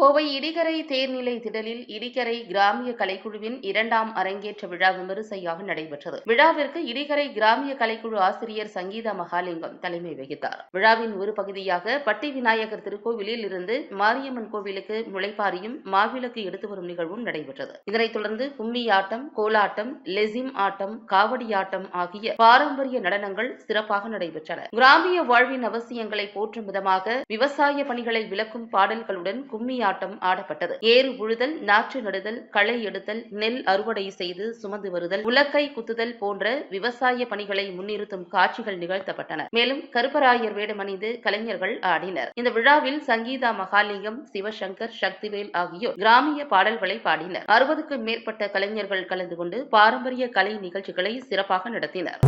கோவை இடிகரை தேர்நிலை திடலில் இடிகரை கிராமிய கலைக்குழுவின் இரண்டாம் அரங்கேற்ற விழா விமரிசையாக நடைபெற்றது. விழாவிற்கு இடிகரை கிராமிய கலைக்குழு ஆசிரியர் சங்கீதா மகாலிங்கம் தலைமை வகித்தார். விழாவின் ஒரு பகுதியாக பட்டி விநாயகர் திருக்கோவிலில் இருந்து மாரியம்மன் கோவிலுக்கு முளைப்பாரியும் மாவிளக்கு எடுத்து வரும் நிகழ்வும் நடைபெற்றது. இதனைத் தொடர்ந்து கும்மி ஆட்டம் கோலாட்டம் லெசிம் ஆட்டம் காவடியாட்டம் ஆகிய பாரம்பரிய நடனங்கள் சிறப்பாக நடைபெற்றன. கிராமிய வாழ்வின் அவசியங்களை போற்றும் விதமாக விவசாய பணிகளை விளக்கும் பாடல்களுடன் கும்மி ஆட்டம் ஆடப்பட்டது. ஏறு உழுதல் நாற்று நடுதல் களை எடுத்தல் நெல் அறுவடை செய்து சுமந்து வருதல் உலக்கை குத்துதல் போன்ற விவசாய பணிகளை முன்னிறுத்தும் காட்சிகள் நிகழ்த்தப்பட்டன. மேலும் கருப்பராயர் வேடமணிந்து கலைஞர்கள் ஆடினர். இந்த விழாவில் சங்கீதா மகாலிங்கம் சிவசங்கர் சக்திவேல் ஆகியோர் கிராமிய பாடல்களை பாடினர். அறுபதுக்கும் மேற்பட்ட கலைஞர்கள் கலந்து கொண்டு பாரம்பரிய கலை நிகழ்ச்சிகளை சிறப்பாக நடத்தினர்.